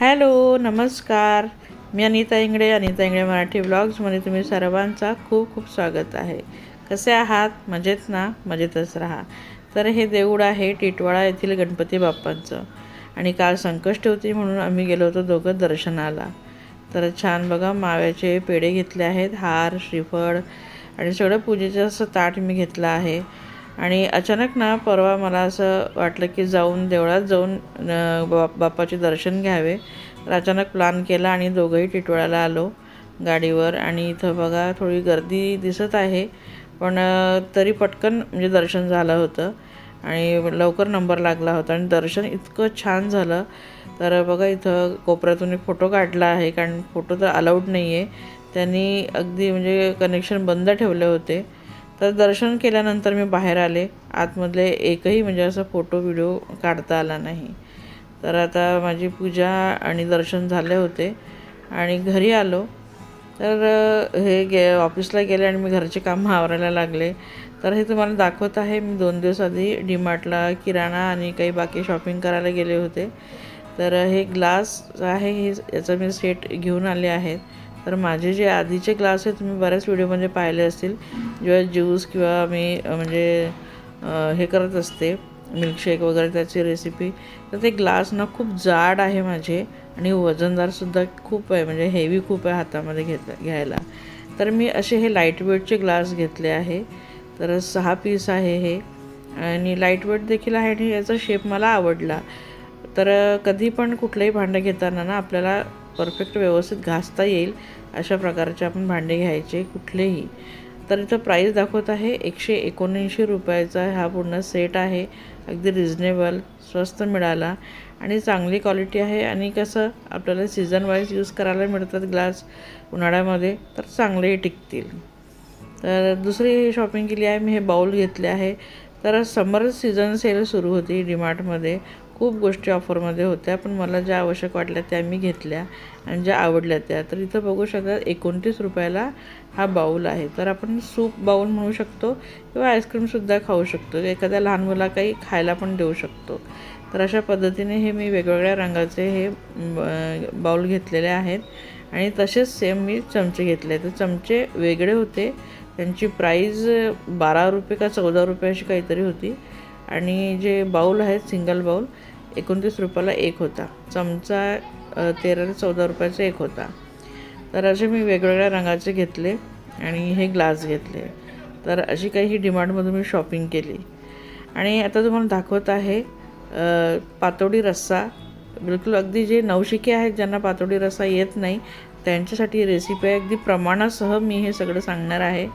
Hello नमस्कार. मी अनिता इंगडे अनिता इंगडे मराठी ब्लॉग्समध्ये तुम्ही सर्वांचा खूप खूप स्वागत आहे. कसे आहात? मजेत ना? मजेतच राहा. तर हे देऊळ आहे टिटवाळा येथील गणपती बाप्पांचं. आणि काल संकष्ट होती म्हणून आम्ही गेलो होतो दोघं दर्शनाला. तर छान बघा माव्याचे पेढे घेतले आहेत हार श्रीफळ आणि सगळं पूजेचं असं ताट मी घेतलं आहे. आणि अचानक ना परवा मला असं वाटलं की जाऊन देवळात जाऊन बा बाप्पाचे दर्शन घ्यावे. तर अचानक प्लॅन केला आणि दोघंही टिटवाळ्याला आलो गाडीवर. आणि इथं बघा थोडी गर्दी दिसत आहे पण तरी पटकन म्हणजे दर्शन झालं होतं. आणि लवकर नंबर लागला होता आणि दर्शन इतकं छान झालं. तर बघा इथं कोपऱ्यातून एक फोटो काढला आहे कारण फोटो तर अलाउड नाही आहे त्यांनी अगदी म्हणजे कनेक्शन बंद ठेवले होते. तर दर्शन केल्यानंतर मी बाहेर आले. आतमधले एकही म्हणजे असं फोटो व्हिडिओ काढता आला नाही. तर आता माझी पूजा आणि दर्शन झाले होते आणि घरी आलो. तर हे गे ऑफिसला गेले आणि मी घरचे कामं आवरायला लागले. तर हे तुम्हाला दाखवत आहे. मी दोन दिवस आधी डीमार्टला किराणा आणि काही बाकी शॉपिंग करायला गेले होते. तर हे ग्लास आहे. हे याचं मी सेट घेऊन आले आहेत. तर माझे जे आधीचे ग्लास आहेत तुम्ही बऱ्याच व्हिडिओमध्ये पाहिले असतील. जेव्हा ज्यूस किंवा मी म्हणजे हे करत असते मिल्कशेक वगैरे त्याची रेसिपी तर ते ग्लास ना खूप जाड आहे माझे आणि वजनदारसुद्धा खूप आहे म्हणजे हेवी खूप आहे हातामध्ये घेत घ्यायला. तर मी असे हे लाइट वेटचे ग्लास घेतले आहे. तर सहा पीस आहे हे. आणि लाइट वेट देखील आहे आणि याचा शेप मला आवडला. तर कधी पण कुठलंही भांडं घेताना ना आपल्याला परफेक्ट व्यवस्थित घासता येईल अशा प्रकारचे आपण भांडे घ्यायचे कुठलेही. तर इथं प्राईस दाखवत आहे एकशे एकोणऐंशी रुपयाचा हा पूर्ण सेट आहे. अगदी रिजनेबल स्वस्त मिळाला. आणि चांगली क्वालिटी आहे आणि कसं आपल्याला सीझन वाईज यूज करायला मिळतात ग्लास उन्हाळ्यामध्ये तर चांगलेही टिकतील. तर दुसरी शॉपिंग केली आहे मी हे बाऊल घेतले आहे. तर समर सीझन सेल सुरू होती डीमार्टमध्ये खूप गोष्टी ऑफरमध्ये होत्या पण मला ज्या आवश्यक वाटल्या त्या मी घेतल्या आणि ज्या आवडल्या त्या. तर इथं बघू शकता एकोणतीस रुपयाला हा बाऊल आहे. तर आपण सूप बाऊल म्हणू शकतो किंवा आईस्क्रीमसुद्धा खाऊ शकतो. एखाद्या लहान मुला काही खायला पण देऊ शकतो. तर अशा पद्धतीने हे मी वेगवेगळ्या रंगाचे हे बाऊल घेतलेले आहेत आणि तसेच सेम मी चमचे घेतले तर चमचे वेगळे होते. त्यांची प्राईज बारा रुपये का चौदा रुपये अशी काहीतरी होती. आणि जे बाऊल आहेत सिंगल बाऊल एकोणतीस रुपयाला एक होता. चमचा तेरा ते चौदा रुपयाचा एक होता. तर असे मी वेगवेगळ्या रंगाचे घेतले आणि हे ग्लास घेतले. तर अशी काही ही डिमांडमधून मी शॉपिंग केली. आणि आता तुम्हाला दाखवत आहे पातोडी रस्सा. बिलकुल अगदी जे नवशिके आहेत ज्यांना पातोडी रस्सा येत नाही त्यांच्यासाठी रेसिपी आहे अगदी प्रमाणासह मी हे सगळं सांगणार आहे.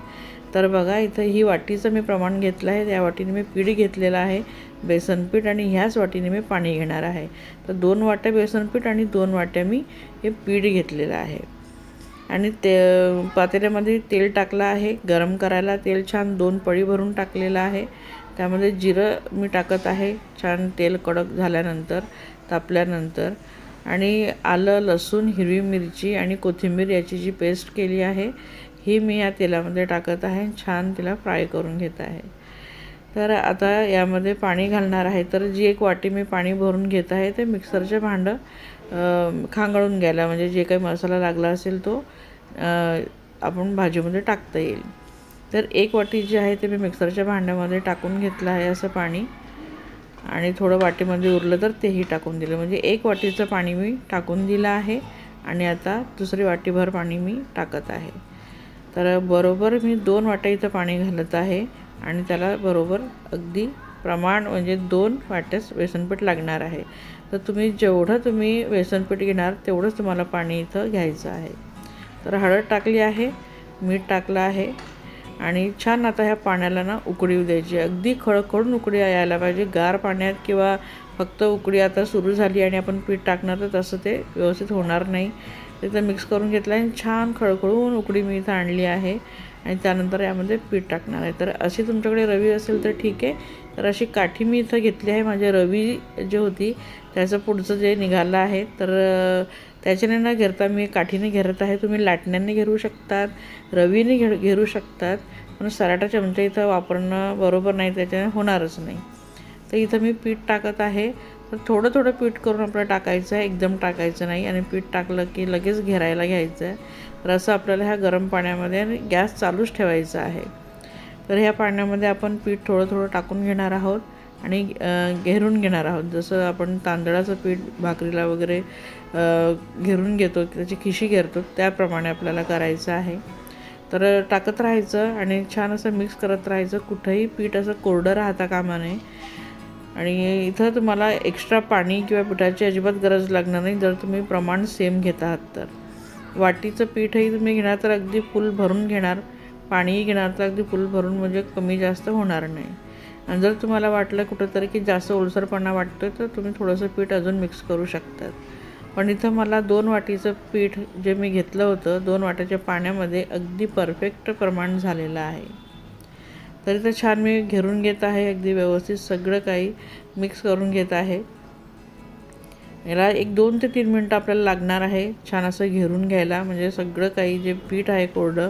तर बघा इथं ही वाटीचं मी प्रमाण घेतलं आहे. त्या वाटीने मी पीठ घेतलेलं आहे. बेसनपीठ आणि ह्याच वाटीने मी पाणी घेणार आहे. तर दोन वाट्या बेसनपीठ आणि दोन वाट्या मी हे पीठ घेतलेलं आहे. आणि ते पातेल्यामध्ये तेल टाकलं आहे. गरम करायला तेल छान दोन पळी भरून टाकलेलं आहे. त्यामध्ये जिरं मी टाकत आहे. छान तेल कडक झाल्यानंतर तापल्यानंतर. आणि आलं लसूण हिरवी मिरची आणि कोथिंबीर याची जी पेस्ट केली आहे ही मी या तेलामध्ये टाकत आहे छान तिला फ्राय करून घेत आहे. तर आता यामध्ये पाणी घालणार आहे. तर जी एक वाटी मी पाणी भरून घेत आहे ते मिक्सरचे भांडं खांगळून घ्यायला म्हणजे जे काही मसाला लागला असेल तो आपण भाजीमध्ये टाकता येईल. तर एक वाटी जी आहे ते मी मिक्सरच्या भांड्यामध्ये टाकून घेतलं आहे असं पाणी. आणि थोडं वाटीमध्ये उरलं तर तेही टाकून दिलं. म्हणजे एक वाटीचं पाणी मी टाकून दिलं आहे. आणि आता दुसरी वाटीभर पाणी मी टाकत आहे. तर बरोबर मी दोन वाट्या इथं पाणी घालत आहे आणि त्याला बरोबर अगदी प्रमाण म्हणजे दोन वाट्यास बेसनपीठ लागणार आहे. तर तुम्ही जेवढं तुम्ही बेसनपीठ घेणार तेवढंच तुम्हाला पाणी इथं घ्यायचं आहे. तर हळद टाकली आहे मीठ टाकलं आहे आणि छान आता ह्या पाण्याला ना उकडी द्यायची. अगदी खळखळून उकडी यायला पाहिजे. गार पाण्यात किंवा फक्त उकडी आता सुरू झाली आणि आपण पीठ टाकणार तर तसं ते व्यवस्थित होणार नाही. तिथं मिक्स करून घेतलं आणि छान खळखळून उकडी मी इथं आणली आहे. आणि त्यानंतर यामध्ये पीठ टाकणार आहे. तर अशी तुमच्याकडे रवी असेल तर ठीक आहे. तर अशी काठी मी इथं घेतली आहे. माझी रवी जी होती त्याचं पुढचं जे निघालं आहे तर त्याच्याने न घेरता मी काठीने घेरत आहे. तुम्ही लाटण्याने घेरू शकतात रवीने घे घेरू शकतात. पण सराटा चमचा इथं वापरणं बरोबर नाही त्याच्याने होणारच नाही. तर इथं मी पीठ टाकत आहे. तर थोडं थोडं पीठ करून आपल्याला टाकायचं आहे. एकदम टाकायचं नाही आणि पीठ टाकलं की लगेच घेरायला घ्यायचं आहे. तर असं आपल्याला ह्या गरम पाण्यामध्ये आणि गॅस चालूच ठेवायचा आहे. तर ह्या पाण्यामध्ये आपण पीठ थोडं थोडं टाकून घेणार आहोत आणि घेरून घेणार आहोत. जसं आपण तांदळाचं पीठ भाकरीला वगैरे घेरून घेतो त्याची खिशी घेरतो त्याप्रमाणे आपल्याला करायचं आहे. तर टाकत राहायचं आणि छान असं मिक्स करत राहायचं. कुठंही पीठ असं कोरडं राहता कामा नये. आणि इथं तुम्हाला एक्स्ट्रा पाणी किंवा पिठाची अजिबात गरज लागणार नाही. जर तुम्ही प्रमाण सेम घेत आहात तर. वाटीचं पीठही तुम्ही घेणार तर अगदी फुल भरून घेणार. पाणीही घेणार तर अगदी फुल भरून म्हणजे कमी जास्त होणार नाही. आणि जर तुम्हाला वाटलं कुठंतरी की जास्त ओलसरपणा वाटतो तर तुम्ही थोडंसं पीठ अजून मिक्स करू शकतात पण इथं मला दोन वाटीचं पीठ जे मी घेतलं होतं दोन वाट्याच्या पाण्यामध्ये अगदी परफेक्ट प्रमाण झालेलं आहे. तर इथं छान मी घेरून घेत आहे. अगदी व्यवस्थित सगळं काही मिक्स करून घेत आहे. याला एक दोन ते तीन मिनटं आपल्याला लागणार आहे छान असं घेरून घ्यायला. म्हणजे सगळं काही जे पीठ आहे कोरडं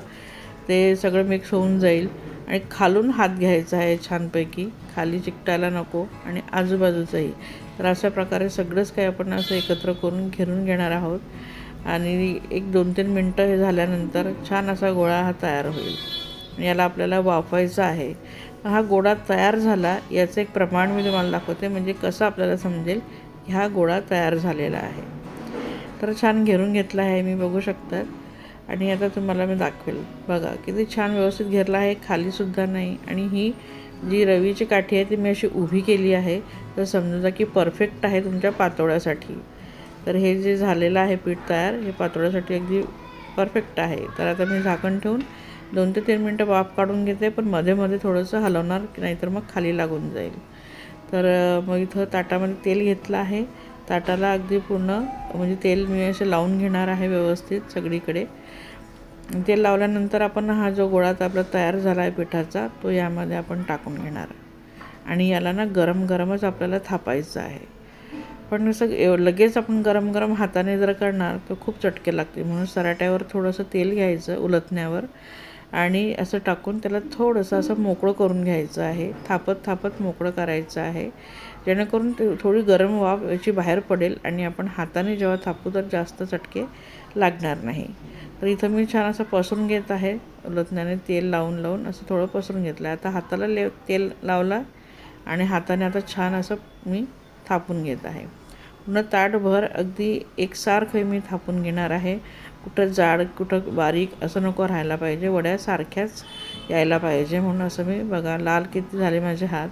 ते सगळं मिक्स होऊन जाईल. आणि खालून हात घ्यायचा आहे छानपैकी. खाली चिकटायला नको आणि आजूबाजूचंही. तर अशा प्रकारे सगळंच काही आपण असं एकत्र करून घेरून घेणार आहोत. आणि एक दोन तीन मिनटं हे झाल्यानंतर छान असा गोळा हा तयार होईल. याला आपल्याला वाफवायचा आहे. हा गोळा तयार झाला याचं एक प्रमाण मी तुम्हाला दाखवते म्हणजे कसं आपल्याला समजेल ह्या गोळा तयार झालेला आहे. तर छान घेरून घेतला आहे मी बघू शकतात आणि आता तुम्हाला मी दाखवेल. बघा किती छान व्यवस्थित घेरला आहे खालीसुद्धा नाही. आणि ही जी रवीची काठी आहे ती मी अशी उभी केली आहे. तर समजून जा की परफेक्ट आहे तुमच्या पातोळ्यासाठी. तर हे जे झालेलं आहे पीठ तयार हे पातोळ्यासाठी अगदी परफेक्ट आहे. तर आता मी झाकण ठेवून दोन ते तीन मिनटं वाफ काढून घेते पण मध्ये मध्ये थोडंसं हलवणार नाहीतर मग खाली लागून जाईल. तर मग इथं ताटामध्ये तेल घेतलं आहे. ताटाला अगदी पूर्ण म्हणजे तेल मी असं लावून घेणार आहे व्यवस्थित सगळीकडे. तेल लावल्यानंतर आपण हा जो गोळा आपला तयार झाला आहे पिठाचा तो यामध्ये आपण टाकून घेणार. आणि याला ना गरम गरमच आपल्याला थापायचं आहे. पण असं लगेच आपण गरम गरम हाताने जर करणार तर खूप चटके लागते म्हणून सराट्यावर थोडंसं तेल घ्यायचं उलटण्यावर आणि असं टाकून त्याला थोडंसं असं मोकळं करून घ्यायचं आहे. थापत थापत मोकळं करायचं आहे. जेणेकरून ते थोडी गरम वाफ याची बाहेर पडेल आणि आपण हाताने जेव्हा थापू तर जास्त चटके लागणार नाही. तर इथं मी छान असं पसरून घेत आहे. लतण्याने तेल लावून लावून असं थोडं पसरून घेतलं. आहे आता हाताला ले तेल लावला आणि हाताने आता छान असं मी थापून घेत आहे. पुन्हा ताटभर अगदी एकसारखं मी थापून घेणार आहे. कुठं जाड कुठं बारीक असं नको राहायला पाहिजे. वड्या सारख्याच यायला पाहिजे म्हणून असं मी बघा लाल किती झाले माझे हात.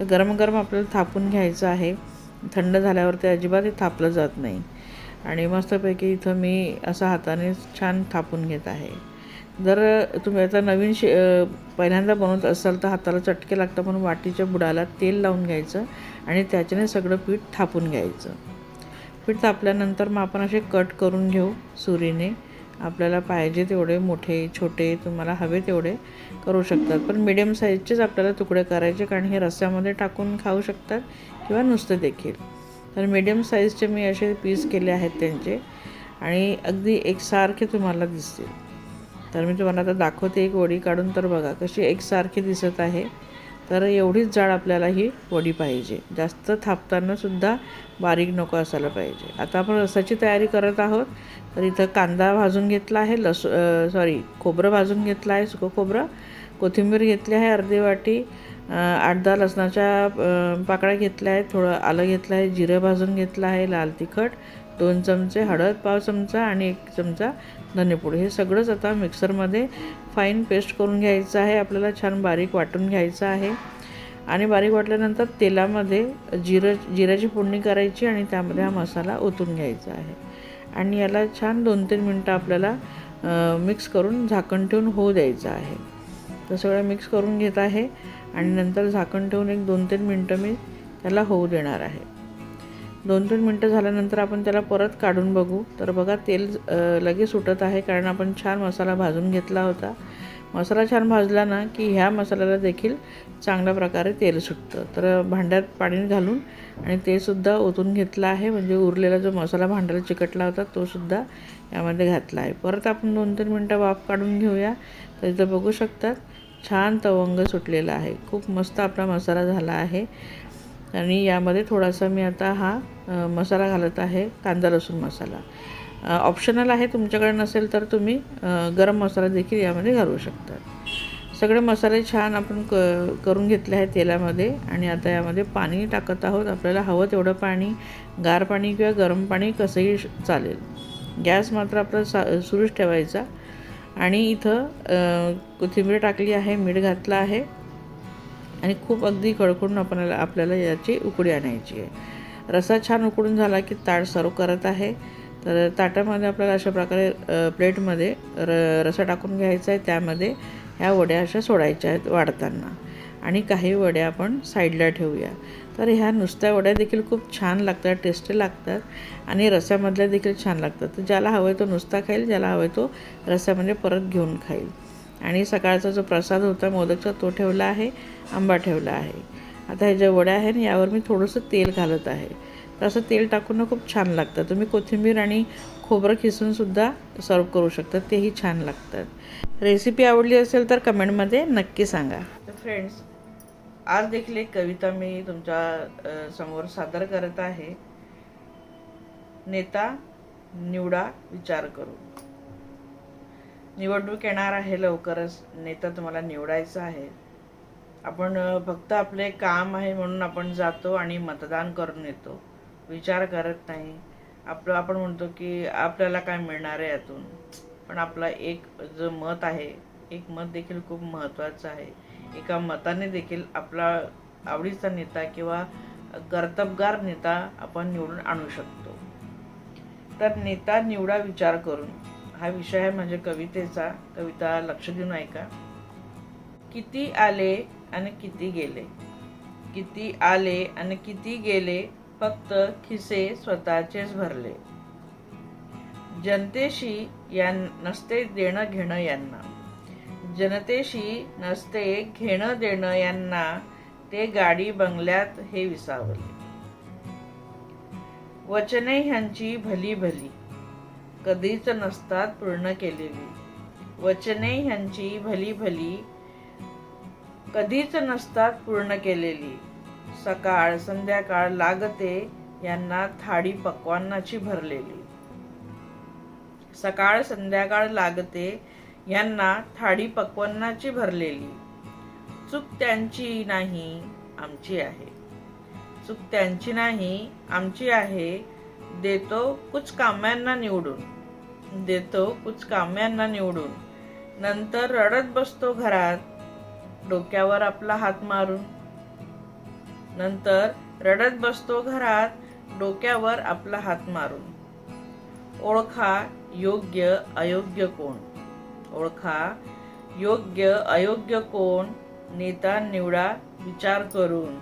तर गरम गरम आपल्याला थापून घ्यायचं आहे. थंड झाल्यावर ते अजिबात हे थापलं जात नाही. आणि मस्तपैकी इथं मी असं हाताने छान थापून घेत आहे. जर तुम्ही आता नवीन शे पहिल्यांदा बनवत असाल तर हाताला चटके लागतं म्हणून वाटीच्या बुडाला तेल लावून घ्यायचं आणि त्याच्याने सगळं पीठ थापून घ्यायचं. पीठ तापल्यानंतर मग आपण असे कट करून घेऊ सुरीने. आपल्याला पाहिजे तेवढे मोठे छोटे तुम्हाला हवे तेवढे करू शकतात. पण मिडियम साईजचेच आपल्याला तुकडे करायचे कारण हे रस्स्यामध्ये टाकून खाऊ शकतात किंवा नुसते देखील. तर मीडियम साईजचे मी असे पीस केले आहेत त्यांचे आणि अगदी एकसारखे तुम्हाला दिसतील. तर मी तुम्हाला आता दाखवते एक वडी काढून. तर बघा कशी एकसारखी दिसत आहे. तर एवढीच जाड आपल्याला ही वडी पाहिजे. जास्त थापतानासुद्धा बारीक नको असायला पाहिजे. आता आपण रसाची तयारी करत आहोत. तर इथं कांदा भाजून घेतला आहे लसू सॉरी खोबरं भाजून घेतलं आहे सुकं खोबरं. कोथिंबीर घेतली आहे अर्धी वाटी. आठ दहा लसणाच्या पाकळ्या घेतल्या आहेत. थोडं आलं घेतलं आहे जिरं भाजून घेतलं आहे लाल तिखट दोन चमचे हळद पाव चमचा आणि एक चमचा धनेपूड हे सगळंच आता मिक्सरमध्ये फाईन पेस्ट करून घ्यायचं आहे. आपल्याला छान बारीक वाटून घ्यायचं आहे. आणि बारीक वाटल्यानंतर तेलामध्ये जिरं जिऱ्याची फोडणी करायची आणि त्यामध्ये हा मसाला ओतून घ्यायचा आहे. आणि याला छान दोन तीन मिनटं आपल्याला मिक्स करून झाकण ठेवून होऊ द्यायचं आहे. तर सगळं मिक्स करून घेत आहे आणि नंतर झाकण ठेवून एक दोन तीन मिनटं मी त्याला होऊ देणार आहे. दोन तीन मिनटं झाल्यानंतर आपण त्याला परत काढून बघू. तर बघा तेल लगेच सुटत आहे कारण आपण छान मसाला भाजून घेतला होता. मसाला छान भाजला ना की ह्या मसाल्याला देखील चांगल्या प्रकारे तेल सुटतं. तर भांड्यात पाणी घालून आणि तेसुद्धा ओतून घेतलं आहे. म्हणजे उरलेला जो मसाला भांड्याला चिकटला होता तो सुद्धा यामध्ये घातला आहे परत आपण दोन तीन मिनटं वाफ काढून घेऊया. तर इथं बघू शकतात छान तवंग सुटलेला आहे. खूप मस्त आपला मसाला झाला आहे. आणि यामध्ये थोडासा मी आता हा मसाला घालत आहे कांदा लसूण मसाला. ऑप्शनल आहे तुमच्याकडे नसेल तर तुम्ही गरम मसाला देखील यामध्ये घालू शकता. सगळे मसाले छान आपण क करून घेतले आहे तेलामध्ये. आणि आता यामध्ये पाणी टाकत आहोत. आपल्याला हवं तेवढं पाणी गार पाणी किंवा गरम पाणी कसंही श- चालेल. गॅस मात्र आपला सा सुरूच ठेवायचा. आणि इथं कोथिंबीर टाकली आहे मीठ घातलं आहे. आणि खूप अगदी खडखडून आपल्याला आपल्याला याची उकडी आणायची आहे. रसा छान उकडून झाला की ताट सर्व करत आहे. तर ताटामध्ये आपल्याला अशा प्रकारे प्लेटमध्ये र रसा टाकून घ्यायचा आहे. त्यामध्ये ह्या वड्या अशा सोडायच्या आहेत वाढताना. आणि काही वड्या आपण साईडला ठेवूया. तर ह्या नुसत्या वड्या देखील खूप छान लागतात टेस्टी लागतात आणि रस्यामधल्या देखील छान लागतात. तर ज्याला हवं आहे तो नुसता खाईल ज्याला हवं आहे तो रस्यामध्ये परत घेऊन खाईल. आणि सकाळचा जो प्रसाद होता मोदकचा तो ठेवला आहे आंबा ठेवला आहे. आता हे ज्या वड्या आहेत यावर मी थोडंसं तेल घालत आहे. तर असं तेल टाकून ना खूप छान लागतं. तुम्ही कोथिंबीर आणि खोबरं खिसूनसुद्धा सर्व करू शकता तेही छान लागतात. रेसिपी आवडली असेल तर कमेंटमध्ये नक्की सांगा. तर फ्रेंड्स आज देखील एक कविता मी तुमच्यासमोर सादर करत आहे. नेता निवडा विचार करू. निवडणूक येणार आहे लवकरच. नेता तुम्हाला निवडायचा आहे. आपण फक्त आपले काम आहे म्हणून आपण जातो आणि मतदान करून येतो. विचार करत नाही. आपलं आपण म्हणतो की आपल्याला काय मिळणार आहे यातून. पण आपला एक जो मत आहे एक मत देखील खूप महत्त्वाचं आहे. एका मताने देखील आपला आवडीचा नेता किंवा कर्तबगार नेता आपण निवडून आणू शकतो. तर नेता निवडा विचार करून. हा विषय आहे म्हणजे कवितेचा. कविता लक्ष देऊन ऐका. किती आले आणि किती गेले? किती आले आणि किती गेले? फक्त खिसे स्वतःचेच भरले. जनतेशी या नसते देणं घेणं यांना. जनतेशी नसते घेणं देणं यांना ते गाडी बंगल्यात हे विसावले. वचने ह्यांची भली भली कधीच नसतात पूर्ण केलेली. वचने ह्यांची भली भली कधीच नसतात पूर्ण केलेली. सकाळ संध्याकाळ लागते यांना थाळी पक्वान्नाची भरलेली. सकाळ संध्याकाळ लागते यांना थाळी पकवन्नाची भरलेली. चूक त्यांची नाही आमची आहे. चूक त्यांची नाही आमची आहे. देतो कुच काम्यांना निवडून. देतो कुच काम्यांना निवडून. नंतर रडत बसतो घरात डोक्यावर आपला हात मारून. नंतर रडत बसतो घरात डोक्यावर आपला हात मारून. ओळखा योग्य अयोग्य कोण? ओळखा. योग्य अयोग्य कोण? नेता निवडा विचार करून.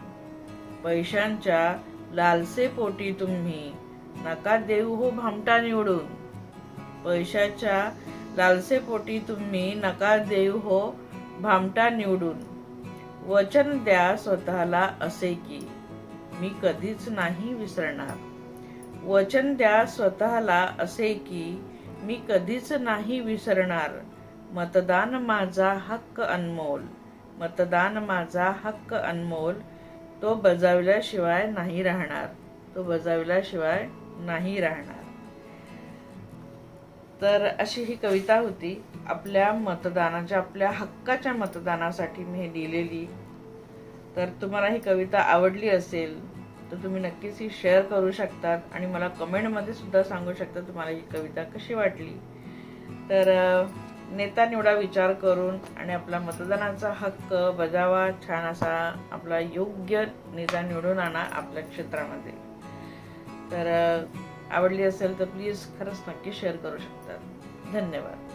पैशांच्या लालसेपोटी तुम्ही. नका देऊ हो भामटा निवडून. पैशाच्या लालसेपोटी तुम्ही. नका देऊ हो भामटा निवडून. वचन द्या स्वतःला असे की मी कधीच नाही विसरणार. वचन द्या स्वतःला असे की मी कधीच नाही विसरणार. मतदान माझा हक्क अनमोल. मतदान माझा हक्क अनमोल. तो बजावल्याशिवाय नाही राहणार. तो बजावल्याशिवाय नाही राहणार. तर अशी ही कविता होती. आपल्या मतदानाच्या आपल्या हक्काच्या मतदानासाठी मी हे लिहिलेली. तर तुम्हाला ही कविता आवडली असेल तर तुम्ही नक्कीच ही शेअर करू शकतात आणि मला कमेंटमध्ये सुद्धा सांगू शकता तुम्हाला ही कविता कशी वाटली. तर नेता निवडा विचार करून आणि आपला मतदानाचा हक्क बजावा छान असा आपला योग्य नेता निवडून आणा आपल्या क्षेत्रामध्ये. तर आवडली असेल तर प्लीज खरंच नक्की शेअर करू शकतात धन्यवाद.